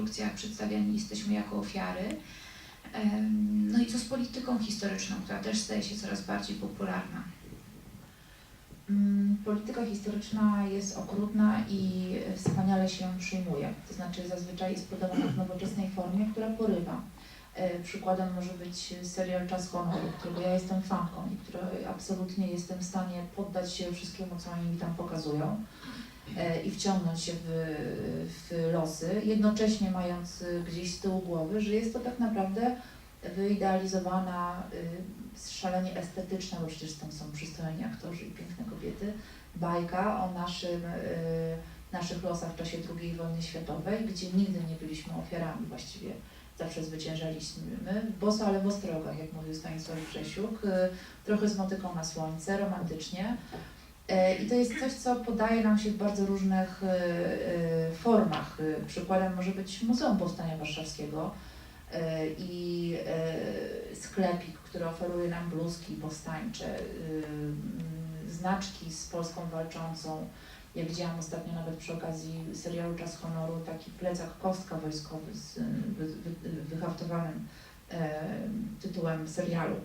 produkcjach przedstawiani jesteśmy jako ofiary. No i co z polityką historyczną, która też staje się coraz bardziej popularna? Mm, Polityka historyczna jest okrutna i wspaniale się przyjmuje. To znaczy zazwyczaj jest podawana w nowoczesnej formie, która porywa. E, Przykładem może być serial Czas Honoru, którego ja jestem fanką i który absolutnie jestem w stanie poddać się wszystkiemu, co oni mi tam pokazują i wciągnąć się w, w losy, jednocześnie mając e, gdzieś z tyłu głowy, że jest to tak naprawdę wyidealizowana, y, szalenie estetyczna, bo przecież tam są przystojni aktorzy i piękne kobiety, bajka o naszym, y, naszych losach w czasie II wojny światowej, gdzie nigdy nie byliśmy ofiarami właściwie. Zawsze zwyciężaliśmy, boso, ale w ostrogach, jak mówił Stanisław Grzesiuk, y, trochę z motyką na słońce, romantycznie. E, I to jest coś, co podaje nam się w bardzo różnych y, y, formach. Przykładem może być Muzeum Powstania Warszawskiego, e, i e, sklepik, który oferuje nam bluzki powstańcze, znaczki z Polską walczącą. Jak widziałam ostatnio nawet przy okazji serialu Czas Honoru, taki plecak kostka wojskowy z wy, wy, wyhaftowanym e, tytułem serialu.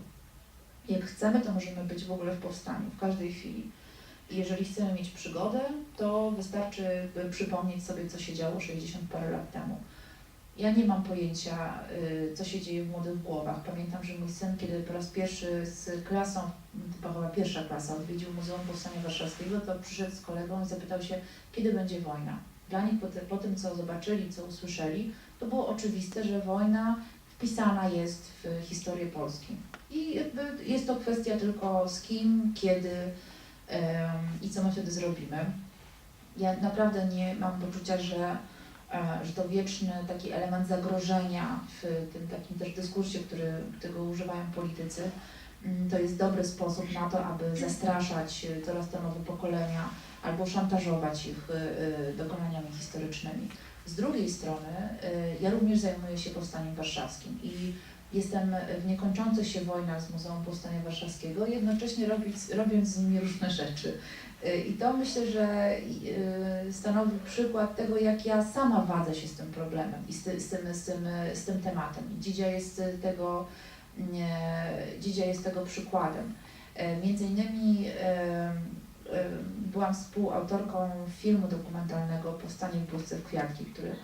Jak chcemy, to możemy być w ogóle w powstaniu, w każdej chwili. Jeżeli chcemy mieć przygodę, to wystarczy przypomnieć sobie, co się działo 60 parę lat temu. Ja nie mam pojęcia, y, co się dzieje w młodych głowach. Pamiętam, że mój syn, kiedy po raz pierwszy z klasą, to pierwsza klasa, odwiedził Muzeum Powstania Warszawskiego, to przyszedł z kolegą i zapytał się, kiedy będzie wojna. Dla nich po, te, po tym, co zobaczyli, co usłyszeli, to było oczywiste, że wojna wpisana jest w historię Polski. I jest to kwestia tylko z kim, kiedy i co my wtedy zrobimy. Ja naprawdę nie mam poczucia, że e, że to wieczny taki element zagrożenia w tym takim też dyskursie, który, którego używają politycy, mm, to jest dobry sposób na to, aby zastraszać e, coraz to nowe pokolenia albo szantażować ich e, dokonaniami historycznymi. Z drugiej strony, e, ja również zajmuję się Powstaniem Warszawskim i jestem w niekończących się wojnach z Muzeum Powstania Warszawskiego, jednocześnie robić, robiąc z nimi różne rzeczy. I to myślę, że y, stanowi przykład tego, jak ja sama wadzę się z tym problemem i z, ty, z, tym, z, tym, z tym tematem. Dzidzia jest tego, Dzidzia jest tego przykładem. E, Między innymi e, e, byłam współautorką filmu dokumentalnego Powstanie w w Kwiatki, który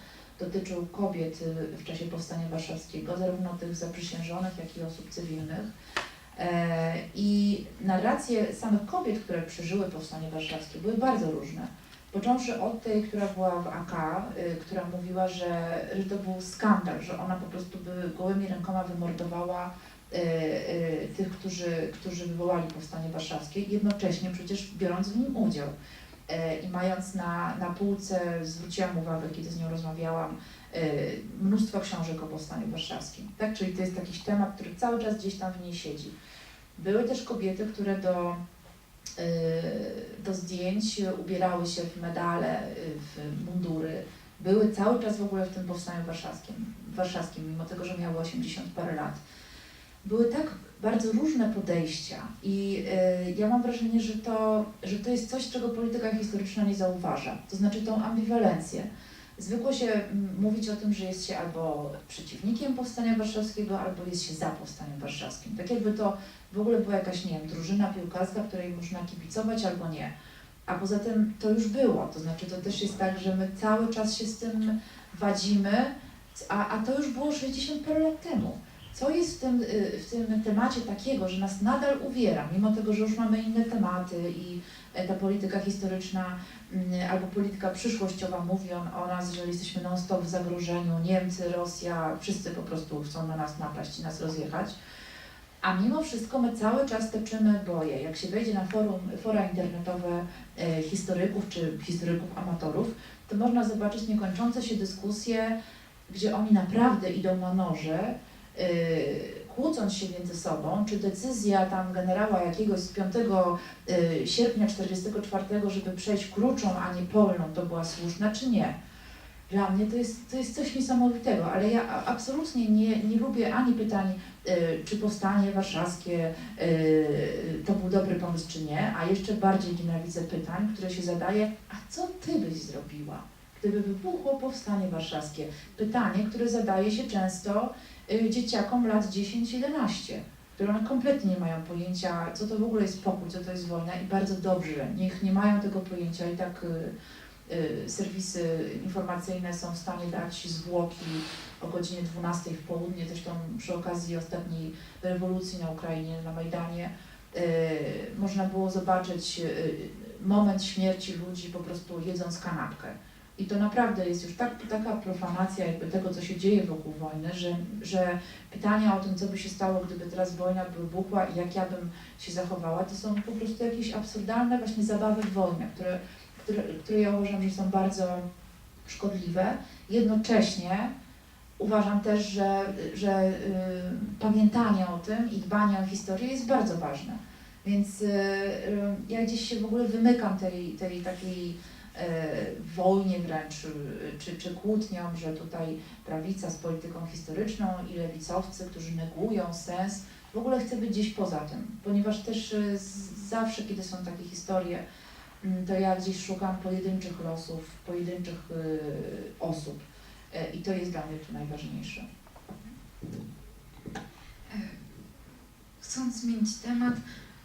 dotyczył kobiet y, w czasie Powstania Warszawskiego, zarówno tych zaprzysiężonych, jak i osób cywilnych. E, I narracje samych kobiet, które przeżyły Powstanie Warszawskie, były bardzo różne. Począwszy od tej, która była w AK, y, która mówiła, że, że to był skandal, że ona po prostu by gołymi rękoma wymordowała y, tych, którzy, którzy wywołali Powstanie Warszawskie, jednocześnie przecież biorąc w nim udział. E, I mając na, na półce, zwróciłam uwagę, kiedy z nią rozmawiałam, e, mnóstwo książek o Powstaniu Warszawskim. Tak? Czyli to jest jakiś temat, który cały czas gdzieś tam w niej siedzi. Były też kobiety, które do, e, do zdjęć ubierały się w medale, w mundury. Były cały czas w ogóle w tym Powstaniu Warszawskim, warszawskim mimo tego, że miały 80 parę lat. Były tak bardzo różne podejścia i e, ja mam wrażenie, że to, że to jest coś, czego polityka historyczna nie zauważa. To znaczy tą ambiwalencję. Zwykło się mm, mówić o tym, że jest się albo przeciwnikiem Powstania Warszawskiego, albo jest się za Powstaniem Warszawskim. Tak jakby to w ogóle była jakaś, nie wiem, drużyna piłkarska, której można kibicować albo nie. A poza tym to już było, to znaczy to też jest tak, że my cały czas się z tym wadzimy, a, a to już było 60 parę lat temu. Co jest w tym, y, w tym temacie takiego, że nas nadal uwiera, mimo tego, że już mamy inne tematy i e, ta polityka historyczna mm, albo polityka przyszłościowa mówi o nas, że jesteśmy non-stop w zagrożeniu, Niemcy, Rosja, wszyscy po prostu chcą na nas napaść i nas rozjechać. A mimo wszystko my cały czas toczymy boje. Jak się wejdzie na forum, fora internetowe e, historyków czy historyków amatorów, to można zobaczyć niekończące się dyskusje, gdzie oni naprawdę idą na noże, kłócąc się między sobą, czy decyzja tam generała jakiegoś z 5 yy, sierpnia 44, żeby przejść kruczą, a nie polną, to była słuszna, czy nie. Dla mnie to jest, to jest coś niesamowitego, ale ja absolutnie nie, nie lubię ani pytań, yy, czy powstanie warszawskie to był dobry pomysł, czy nie, a jeszcze bardziej nienawidzę pytań, które się zadaje, a co ty byś zrobiła? gdyby wybuchło powstanie warszawskie? Pytanie, które zadaje się często y, dzieciakom lat 10-11, które one kompletnie nie mają pojęcia, co to w ogóle jest pokój, co to jest wojna i bardzo dobrze, niech nie mają tego pojęcia i tak y, y, serwisy informacyjne są w stanie dać zwłoki o godzinie 12 w południe, zresztą przy okazji ostatniej rewolucji na Ukrainie, na Majdanie, y, można było zobaczyć y, moment śmierci ludzi po prostu jedząc kanapkę. I to naprawdę jest już tak, taka profanacja jakby tego, co się dzieje wokół wojny, że, że pytania o tym, co by się stało, gdyby teraz wojna wybuchła i jak ja bym się zachowała, to są po prostu jakieś absurdalne właśnie zabawy w wojnę, które, które, które ja uważam, że są bardzo szkodliwe. Jednocześnie uważam też, że, że y, pamiętanie o tym i dbanie o historię jest bardzo ważne. Więc y, y, ja gdzieś się w ogóle wymykam tej, tej takiej wojnie wręcz, y, czy, czy kłótniom, że tutaj prawica z polityką historyczną i lewicowcy, którzy negują sens, w ogóle chcę być gdzieś poza tym, ponieważ też y, zawsze, kiedy są takie historie, mm, to ja gdzieś szukam pojedynczych losów, pojedynczych y, osób y, i to jest dla mnie tu najważniejsze. E, Chcąc zmienić temat,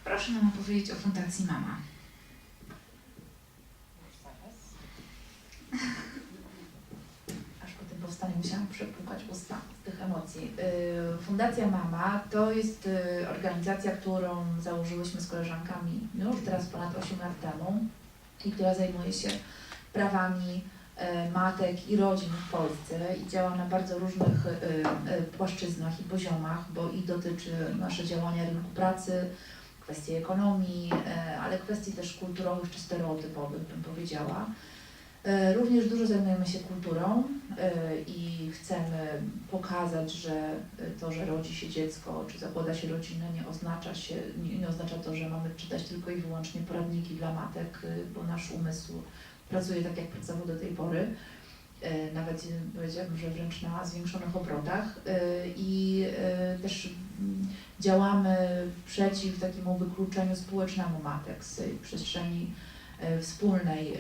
proszę nam opowiedzieć o Fundacji Mama. Aż po tym powstaniu musiałam przepłukać usta z tych emocji. Y, Fundacja Mama to jest y, organizacja, którą założyłyśmy z koleżankami już teraz ponad 8 lat temu i która zajmuje się prawami y, matek i rodzin w Polsce i działa na bardzo różnych płaszczyznach i poziomach, bo i dotyczy nasze działania rynku pracy, kwestii ekonomii, ale kwestii też kulturowych czy stereotypowych, bym powiedziała. E, Również dużo zajmujemy się kulturą e, i chcemy pokazać, że to, że rodzi się dziecko, czy zakłada się rodzinę, nie oznacza, się, nie, nie oznacza to, że mamy czytać tylko i wyłącznie poradniki dla matek, e, bo nasz umysł pracuje tak, jak pracował do tej pory. E, Nawet e, powiedziałabym, że wręcz na zwiększonych obrotach i też mm, działamy przeciw takiemu wykluczeniu społecznemu matek z przestrzeni wspólnej. E,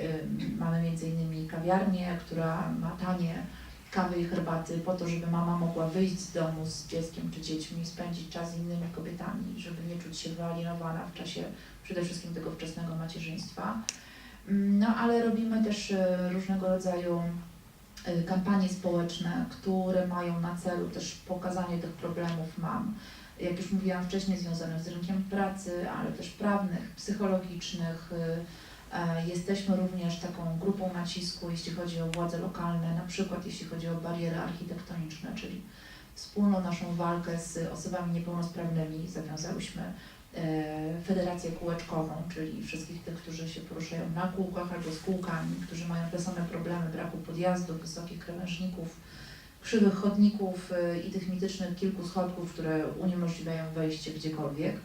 Mamy innymi kawiarnię, która ma tanie kawy i herbaty po to, żeby mama mogła wyjść z domu z dzieckiem czy dziećmi i spędzić czas z innymi kobietami, żeby nie czuć się wyalienowana w czasie przede wszystkim tego wczesnego macierzyństwa. Mm, No ale robimy też e, różnego rodzaju e, kampanie społeczne, które mają na celu też pokazanie tych problemów mam. Jak już mówiłam wcześniej, związanych z rynkiem pracy, ale też prawnych, psychologicznych. E, Jesteśmy również taką grupą nacisku, jeśli chodzi o władze lokalne, na przykład jeśli chodzi o bariery architektoniczne, czyli wspólną naszą walkę z osobami niepełnosprawnymi zawiązałyśmy e, Federację Kółeczkową, czyli wszystkich tych, którzy się poruszają na kółkach albo z kółkami, którzy mają te same problemy braku podjazdów, wysokich krawężników, krzywych chodników e, i tych mitycznych kilku schodków, które uniemożliwiają wejście gdziekolwiek.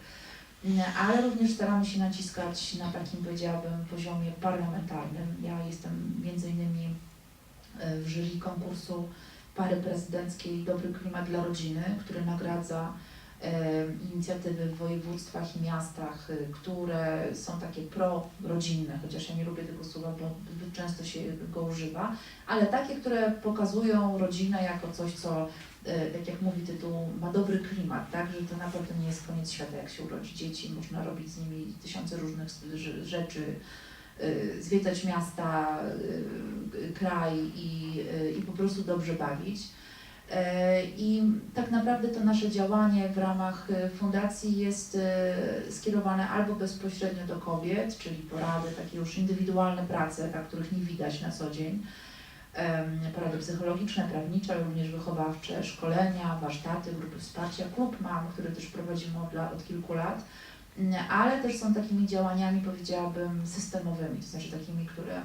Ale również staramy się naciskać na takim, powiedziałabym, poziomie parlamentarnym. Ja jestem między innymi e, w jury konkursu pary prezydenckiej Dobry Klimat dla Rodziny, który nagradza e, inicjatywy w województwach i miastach, e, które są takie pro-rodzinne, chociaż ja nie lubię tego słowa, bo często się go używa, ale takie, które pokazują rodzinę jako coś, co tak jak mówi tytuł, ma dobry klimat, tak, że to naprawdę nie jest koniec świata, jak się urodzi dzieci, można robić z nimi tysiące różnych rzeczy, y, zwiedzać miasta, y, kraj i, i po prostu dobrze bawić. E, I tak naprawdę to nasze działanie w ramach fundacji jest skierowane albo bezpośrednio do kobiet, czyli porady, takie już indywidualne prace, tak, których nie widać na co dzień, porady psychologiczne, prawnicze, ale również wychowawcze, szkolenia, warsztaty, grupy wsparcia, klub mam, który też prowadzimy od, od kilku lat, Mm, ale też są takimi działaniami, powiedziałabym, systemowymi, to znaczy takimi, które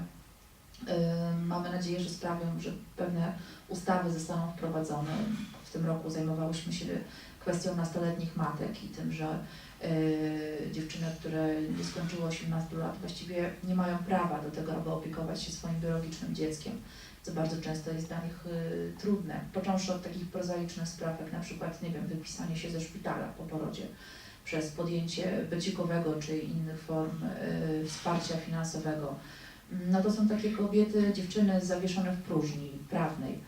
mamy nadzieję, że sprawią, że pewne ustawy zostaną wprowadzone. W tym roku zajmowałyśmy się kwestią nastoletnich matek i tym, że e, dziewczyny, które nie skończyły 18 lat, właściwie nie mają prawa do tego, aby opiekować się swoim biologicznym dzieckiem, co bardzo często jest dla nich e, trudne. Począwszy od takich prozaicznych spraw, jak na przykład, nie wiem, wypisanie się ze szpitala po porodzie przez podjęcie wyciekowego czy innych form e, wsparcia finansowego no to są takie kobiety, dziewczyny zawieszone w próżni prawnej.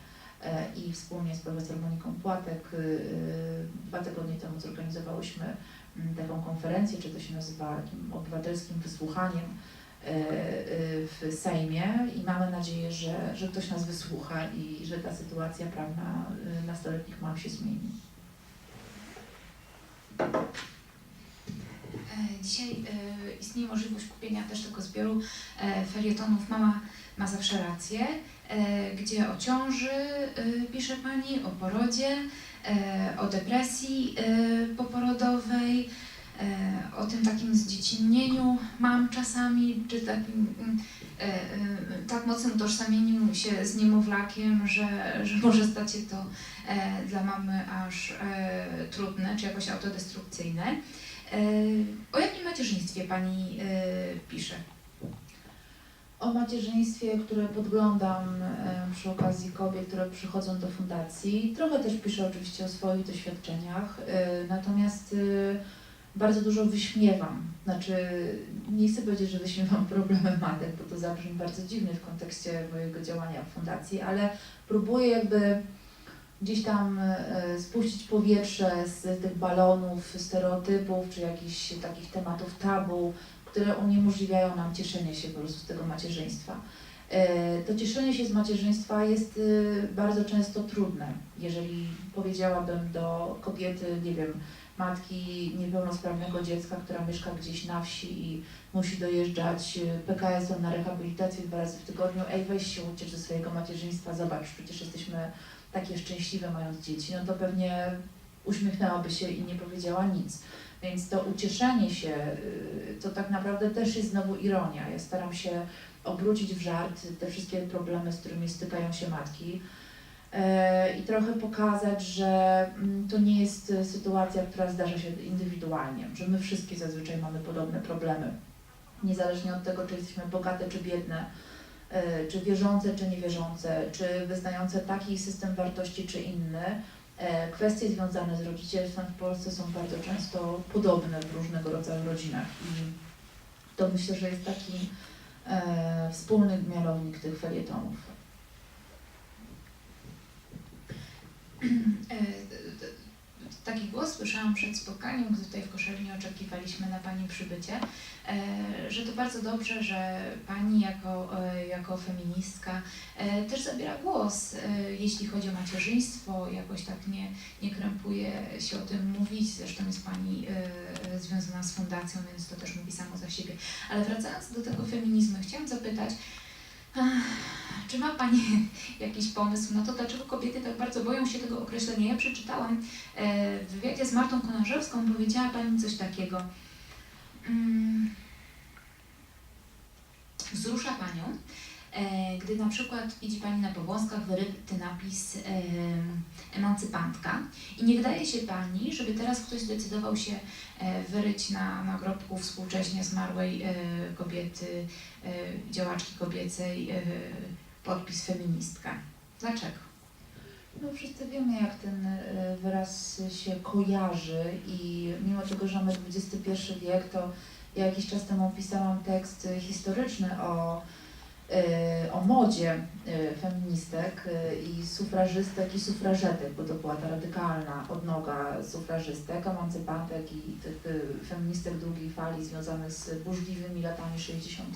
E, I wspólnie z profesor Moniką Płatek y, y, dwa tygodnie temu zorganizowałyśmy mm, taką konferencję, czy to się nazywa takim obywatelskim wysłuchaniem y, w Sejmie i mamy nadzieję, że, że ktoś nas wysłucha i że ta sytuacja prawna y, nastoletnich mam się zmieni. E, Dzisiaj e, istnieje możliwość kupienia też tego zbioru e, felietonów Mama ma zawsze rację, e, gdzie o ciąży e, pisze Pani, o porodzie, e, o depresji e, poporodowej, e, o tym takim zdziecinnieniu mam czasami, czy takim mm, e, e, tak mocnym utożsamieniu się z niemowlakiem, że, że może stać się to e, dla mamy aż e, trudne, czy jakoś autodestrukcyjne. O jakim macierzyństwie Pani pisze? O macierzyństwie, które podglądam przy okazji kobiet, które przychodzą do fundacji. Trochę też piszę oczywiście o swoich doświadczeniach, natomiast bardzo dużo wyśmiewam. Znaczy, nie chcę powiedzieć, że wyśmiewam problemy matek, bo to zabrzmi bardzo dziwnie w kontekście mojego działania w fundacji, ale próbuję jakby gdzieś tam e, spuścić powietrze z tych balonów, stereotypów, czy jakichś takich tematów tabu, które uniemożliwiają nam cieszenie się po prostu z tego macierzyństwa. E, To cieszenie się z macierzyństwa jest e, bardzo często trudne. Jeżeli powiedziałabym do kobiety, nie wiem, matki niepełnosprawnego dziecka, która mieszka gdzieś na wsi i musi dojeżdżać e, PKS-em na rehabilitację dwa razy w tygodniu, ej weź się uciecz ze swojego macierzyństwa, zobacz, przecież jesteśmy takie szczęśliwe mając dzieci, no to pewnie uśmiechnęłaby się i nie powiedziała nic. Więc to ucieszenie się, y, to tak naprawdę też jest znowu ironia. Ja staram się obrócić w żart te wszystkie problemy, z którymi stykają się matki i trochę pokazać, że mm, to nie jest e, sytuacja, która zdarza się indywidualnie, że my wszystkie zazwyczaj mamy podobne problemy. Niezależnie od tego, czy jesteśmy bogate czy biedne, e, czy wierzące, czy niewierzące, czy wyznające taki system wartości, czy inny, E, Kwestie związane z rodzicielstwem w Polsce są bardzo często podobne w różnego rodzaju rodzinach i to myślę, że jest taki e, wspólny mianownik tych felietonów. Taki głos słyszałam przed spotkaniem, gdy tutaj w Koszalinie oczekiwaliśmy na Pani przybycie, e, że to bardzo dobrze, że Pani jako, e, jako feministka e, też zabiera głos, e, jeśli chodzi o macierzyństwo, jakoś tak nie, nie krępuje się o tym mówić, zresztą jest Pani e, e, związana z fundacją, więc to też mówi samo za siebie. Ale wracając do tego feminizmu, chciałam zapytać, czy ma Pani jakiś pomysł na to, dlaczego kobiety tak bardzo boją się tego określenia? Ja przeczytałam e, w wywiadzie z Martą Konarzewską, powiedziała Pani coś takiego. Mm, wzrusza Panią, gdy na przykład widzi Pani na powązkach wyryty napis e, emancypantka i nie wydaje się Pani, żeby teraz ktoś zdecydował się e, wyryć na nagrobku współcześnie zmarłej e, kobiety, e, działaczki kobiecej e, podpis feministka. Dlaczego? No wszyscy wiemy, jak ten e, wyraz się kojarzy i mimo tego, że mamy XXI wiek, to ja jakiś czas temu pisałam tekst e, historyczny o, e, o modzie e, feministek e, i sufrażystek i sufrażetek, bo to była ta radykalna odnoga sufrażystek, emancypantek i tych feministek drugiej fali związanych z burzliwymi latami 60.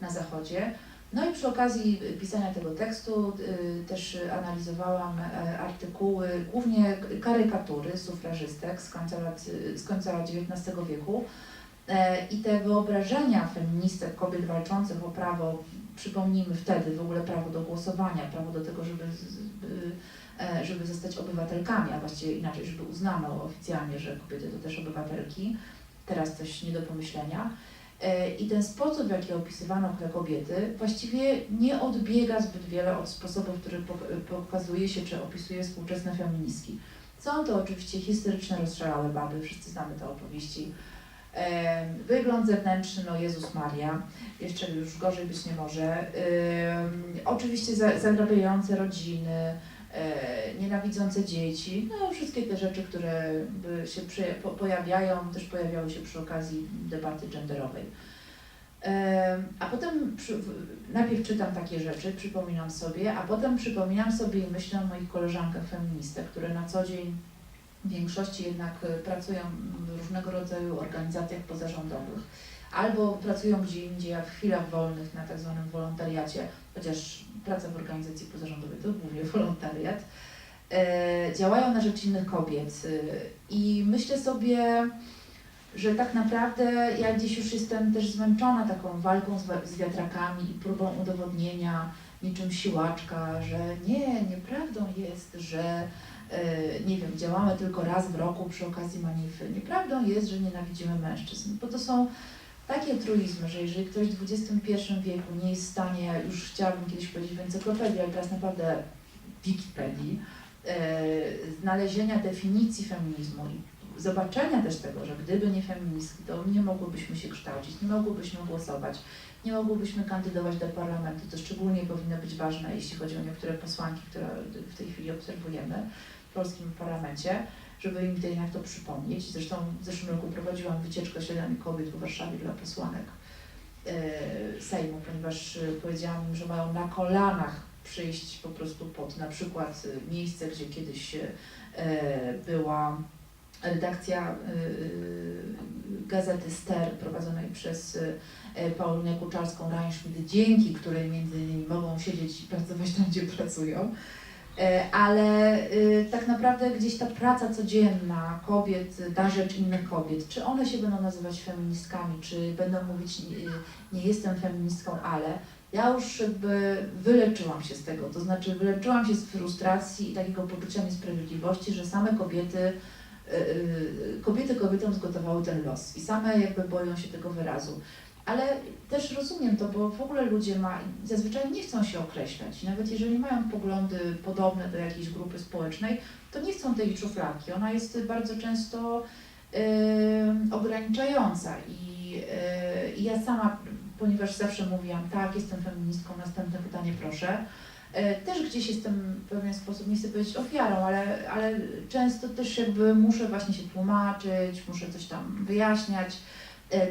na zachodzie. No i przy okazji pisania tego tekstu y, też analizowałam e, artykuły, głównie karykatury sufrażystek z końca, lat, z końca XIX wieku. E, I te wyobrażenia feministek, kobiet walczących o prawo, przypomnijmy wtedy w ogóle prawo do głosowania, prawo do tego, żeby, e, żeby zostać obywatelkami, a właściwie inaczej, żeby uznano oficjalnie, że kobiety to też obywatelki. Teraz coś nie do pomyślenia. E, I ten sposób, w jaki opisywano te kobiety, właściwie nie odbiega zbyt wiele od sposobu, w który pok- pokazuje się czy opisuje współczesne feministki. Są to oczywiście historyczne, rozszalałe baby, wszyscy znamy te opowieści. Wygląd zewnętrzny, no Jezus Maria, jeszcze już gorzej być nie może. Oczywiście za- zagrabiające rodziny, e, nienawidzące dzieci, no wszystkie te rzeczy, które się pojawiają, też pojawiały się przy okazji debaty genderowej. A potem najpierw czytam takie rzeczy, przypominam sobie, a potem przypominam sobie i myślę o moich koleżankach feministach, które na co dzień w większości jednak e, pracują w różnego rodzaju organizacjach pozarządowych albo pracują gdzie indziej, w chwilach wolnych na tak zwanym wolontariacie, chociaż praca w organizacji pozarządowej to głównie wolontariat, e, działają na rzecz innych kobiet. e, I myślę sobie, że tak naprawdę ja gdzieś już jestem też zmęczona taką walką z, z wiatrakami i próbą udowodnienia niczym siłaczka, że nie, nieprawdą jest, że nie wiem, działamy tylko raz w roku przy okazji manify. Nieprawdą jest, że nienawidzimy mężczyzn, bo to są takie truizmy, że jeżeli ktoś w XXI wieku nie jest w stanie, ja już chciałabym kiedyś powiedzieć w encyklopedii, ale teraz naprawdę Wikipedii, e, znalezienia definicji feminizmu i zobaczenia też tego, że gdyby nie feministki, to nie mogłybyśmy się kształcić, nie mogłybyśmy głosować, nie mogłybyśmy kandydować do parlamentu. To szczególnie powinno być ważne, jeśli chodzi o niektóre posłanki, które w tej chwili obserwujemy polskim parlamencie, żeby im jednak to przypomnieć. Zresztą w zeszłym roku prowadziłam wycieczkę śladami kobiet w Warszawie dla posłanek e, Sejmu, ponieważ e, powiedziałam im, że mają na kolanach przyjść po prostu pod na przykład e, miejsce, gdzie kiedyś była redakcja gazety Ster prowadzonej przez Paulinę Kuczarską-Reinschmidt, dzięki której między innymi mogą siedzieć i pracować tam, gdzie pracują. E, Ale y, tak naprawdę gdzieś ta praca codzienna kobiet y, na rzecz innych kobiet, czy one się będą nazywać feministkami, czy będą mówić nie, nie jestem feministką, ale ja już jakby wyleczyłam się z tego, to znaczy wyleczyłam się z frustracji i takiego poczucia niesprawiedliwości, że same kobiety, y, y, kobiety kobietom zgotowały ten los i same jakby boją się tego wyrazu. Ale też rozumiem to, bo w ogóle ludzie ma, zazwyczaj nie chcą się określać. Nawet jeżeli mają poglądy podobne do jakiejś grupy społecznej, to nie chcą tej szufladki. Ona jest bardzo często ograniczająca. I yy, i ja sama, ponieważ zawsze mówiłam, tak, jestem feministką, następne pytanie proszę. Yy, Też gdzieś jestem w pewien sposób, nie chcę powiedzieć ofiarą, ale, ale często też jakby muszę właśnie się tłumaczyć, muszę coś tam wyjaśniać e,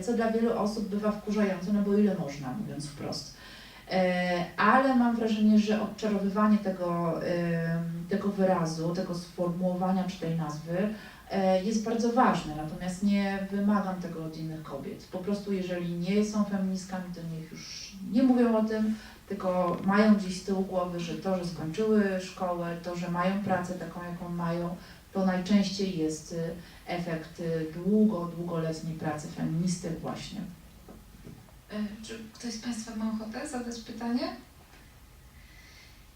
co dla wielu osób bywa wkurzające, no bo ile można, mówiąc wprost. E, Ale mam wrażenie, że odczarowywanie tego, e, tego wyrazu, tego sformułowania czy tej nazwy e, jest bardzo ważne, natomiast nie wymagam tego od innych kobiet. Po prostu jeżeli nie są feministkami, to niech już nie mówią o tym, tylko mają gdzieś z tyłu głowy, że to, że skończyły szkołę, to, że mają pracę taką, jaką mają, to najczęściej jest efekt y, długo, długoletniej pracy feministek właśnie. E, Czy ktoś z Państwa ma ochotę zadać pytanie?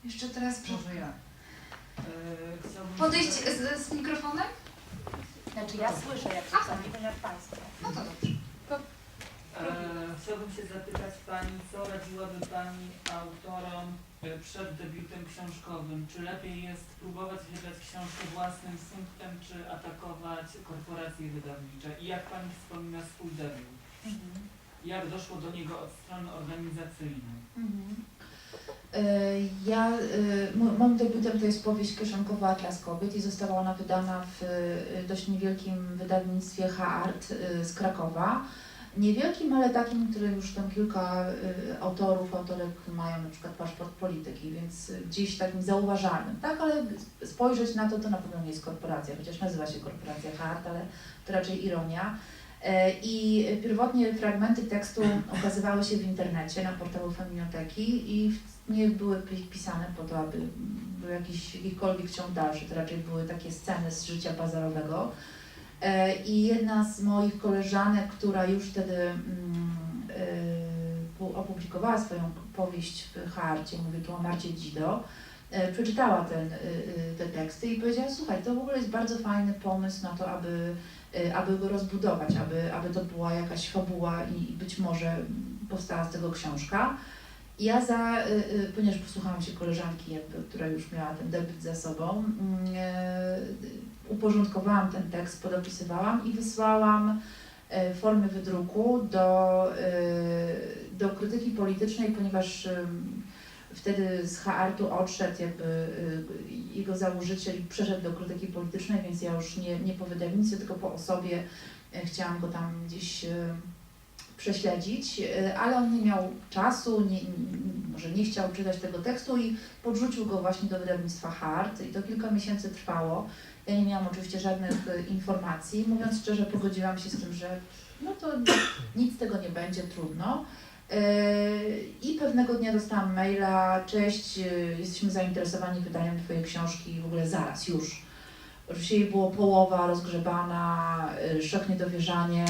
Jeszcze teraz proszę. Może ja. E, chciałbym Podejść z, z mikrofonem? Znaczy ja słyszę, jak Aha. czasami, ponieważ Państwo. No to dobrze. E, chciałbym się zapytać Pani, co radziłaby Pani autorom przed debiutem książkowym? Czy lepiej jest próbować wydać książkę własnym sumptem, czy atakować korporacje wydawnicze? I jak Pani wspomina swój debiut? Jak doszło do niego od strony organizacyjnej? Y, Ja, y, mo- moim debiutem to jest powieść kieszonkowa Atlas Kobiet i została ona wydana w y, dość niewielkim wydawnictwie H-Art y, z Krakowa. Niewielkim, ale takim, który już tam kilka y, autorów, autorek mają na przykład paszport polityki, więc y, gdzieś takim zauważalnym. Tak, ale spojrzeć na to, to na pewno nie jest korporacja, chociaż nazywa się korporacja H-Art, ale to raczej ironia. E, I pierwotnie fragmenty tekstu ukazywały się w internecie na portalu Feminoteki i nie były pi- pisane po to, aby był jakiś jakikolwiek ciąg dalszy. To raczej były takie sceny z życia bazarowego. E, I jedna z moich koleżanek, która już wtedy mm, e, pu- opublikowała swoją powieść w Harcie, mówię tu o Marcie Dzido, e, przeczytała ten, te teksty i powiedziała, słuchaj, to w ogóle jest bardzo fajny pomysł na to, aby aby go rozbudować, aby, aby to była jakaś fabuła i być może powstała z tego książka. Ja za, ponieważ posłuchałam się koleżanki, jakby, która już miała ten debiut za sobą, mm, uporządkowałam ten tekst, podopisywałam i wysłałam y, w formie wydruku do, y, do krytyki politycznej, ponieważ wtedy z H-Artu odszedł jakby y, jego założyciel i przeszedł do krytyki politycznej, więc ja już nie, nie po wydawnictwie, tylko po osobie chciałam go tam gdzieś prześledzić, ale on nie miał czasu, nie, może nie chciał czytać tego tekstu i podrzucił go właśnie do wydawnictwa Hart i to kilka miesięcy trwało. Ja nie miałam oczywiście żadnych y, informacji. Mówiąc szczerze, pogodziłam się z tym, że no to nic z tego nie będzie, trudno. Yy, I pewnego dnia dostałam maila, cześć, yy, jesteśmy zainteresowani wydaniem Twojej książki w ogóle zaraz, już. Oczywiście jej było połowa rozgrzebana, szok, niedowierzanie.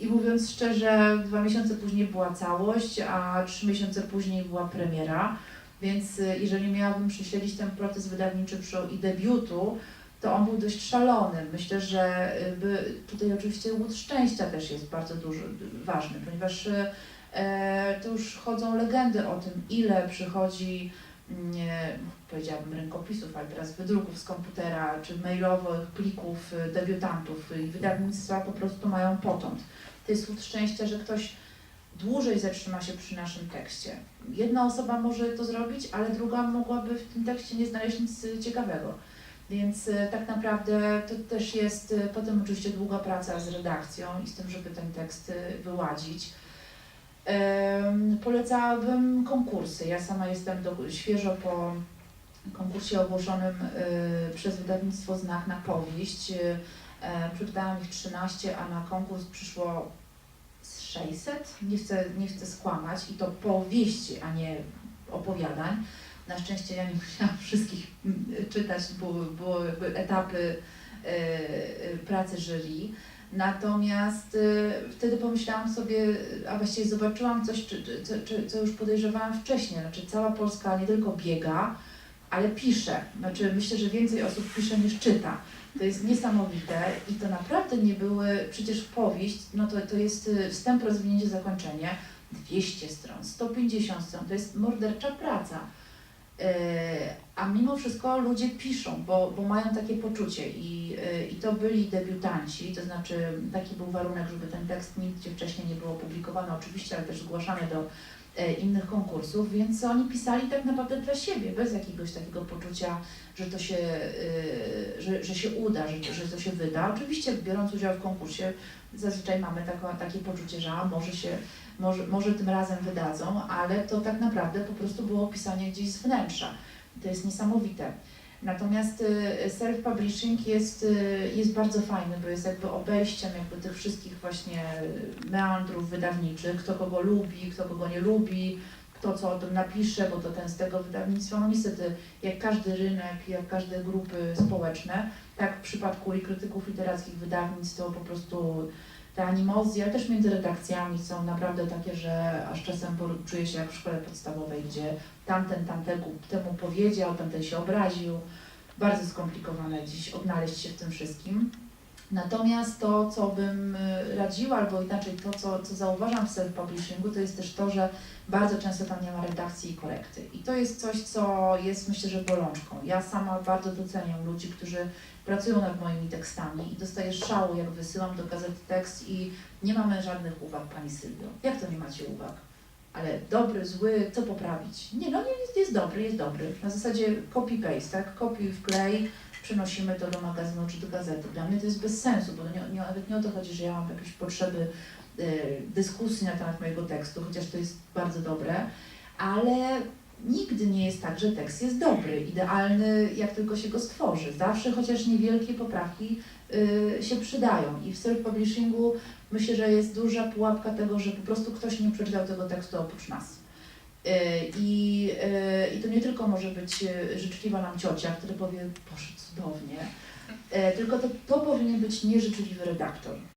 I mówiąc szczerze, dwa miesiące później była całość, a trzy miesiące później była premiera. Więc yy, jeżeli miałabym prześledzić ten proces wydawniczy przy i debiutu, to on był dość szalony. Myślę, że y, by, tutaj oczywiście łód szczęścia też jest bardzo duży, ważny, ponieważ y, e, już chodzą legendy o tym, ile przychodzi, nie, powiedziałabym rękopisów, ale teraz wydruków z komputera, czy mailowych plików y, debiutantów i wydawnictwa po prostu mają potąd. To jest łód szczęścia, że ktoś dłużej zatrzyma się przy naszym tekście. Jedna osoba może to zrobić, ale druga mogłaby w tym tekście nie znaleźć nic y, ciekawego. Więc e, tak naprawdę to też jest e, potem oczywiście długa praca z redakcją i z tym, żeby ten tekst wyładzić. Polecałabym konkursy. Ja sama jestem do, świeżo po konkursie ogłoszonym przez wydawnictwo Znak na powieść. E, Przeczytałam ich 13, a na konkurs przyszło 600. Nie chcę, nie chcę skłamać i to powieści, a nie opowiadań. Na szczęście ja nie musiałam wszystkich mm, czytać, bo były etapy e, e, pracy jury. Natomiast e, wtedy pomyślałam sobie, a właściwie zobaczyłam coś, co, co już podejrzewałam wcześniej. Znaczy cała Polska nie tylko biega, ale pisze. Znaczy myślę, że więcej osób pisze niż czyta. To jest niesamowite i to naprawdę nie były, przecież powieść, no to, to jest e, wstęp, rozwinięcie, zakończenie. 200 stron, 150 stron, to jest mordercza praca. E, A mimo wszystko ludzie piszą, bo, bo mają takie poczucie i, e, i to byli debiutanci, to znaczy taki był warunek, żeby ten tekst nigdzie wcześniej nie był opublikowany oczywiście, ale też zgłaszany do innych konkursów, więc oni pisali tak naprawdę dla siebie, bez jakiegoś takiego poczucia, że to się, e, że, że się uda, że, że to się wyda. Oczywiście biorąc udział w konkursie zazwyczaj mamy tako, takie poczucie, że a, może się może, może tym razem wydadzą, ale to tak naprawdę po prostu było pisanie gdzieś z wnętrza. To jest niesamowite. Natomiast y, self-publishing jest, y, jest bardzo fajny, bo jest jakby obejściem jakby tych wszystkich właśnie meandrów wydawniczych, kto kogo lubi, kto kogo nie lubi, kto co o tym napisze, bo to ten z tego wydawnictwa, no niestety jak każdy rynek, jak każde grupy społeczne, tak w przypadku i krytyków literackich wydawnictw to po prostu te animozje, ale też między redakcjami są naprawdę takie, że aż czasem czuję się jak w szkole podstawowej, gdzie tamten tamtemu temu powiedział, tamten się obraził. Bardzo skomplikowane dziś odnaleźć się w tym wszystkim. Natomiast to, co bym y, radziła, albo inaczej to, co, co zauważam w self-publishingu, to jest też to, że bardzo często tam nie ma redakcji i korekty. I to jest coś, co jest myślę, że bolączką. Ja sama bardzo doceniam ludzi, którzy pracują nad moimi tekstami i dostaję szału, jak wysyłam do gazety tekst i nie mamy żadnych uwag, Pani Sylwio. Jak to nie macie uwag? Ale dobry, zły, co poprawić? Nie, no nie, jest, jest dobry, jest dobry. Na zasadzie copy-paste, tak? Kopiuj, wklej, przenosimy to do magazynu czy do gazety. Dla mnie to jest bez sensu, bo nie, nie, nawet nie o to chodzi, że ja mam jakieś potrzeby y, dyskusji na temat mojego tekstu, chociaż to jest bardzo dobre, ale nigdy nie jest tak, że tekst jest dobry, idealny, jak tylko się go stworzy. Zawsze chociaż niewielkie poprawki y, się przydają. I w self-publishingu myślę, że jest duża pułapka tego, że po prostu ktoś nie przeczytał tego tekstu oprócz nas. Y, I, y, I to nie tylko może być y, życzliwa nam ciocia, która powie, Boże, cudownie, tylko to, to powinien być nieżyczliwy redaktor.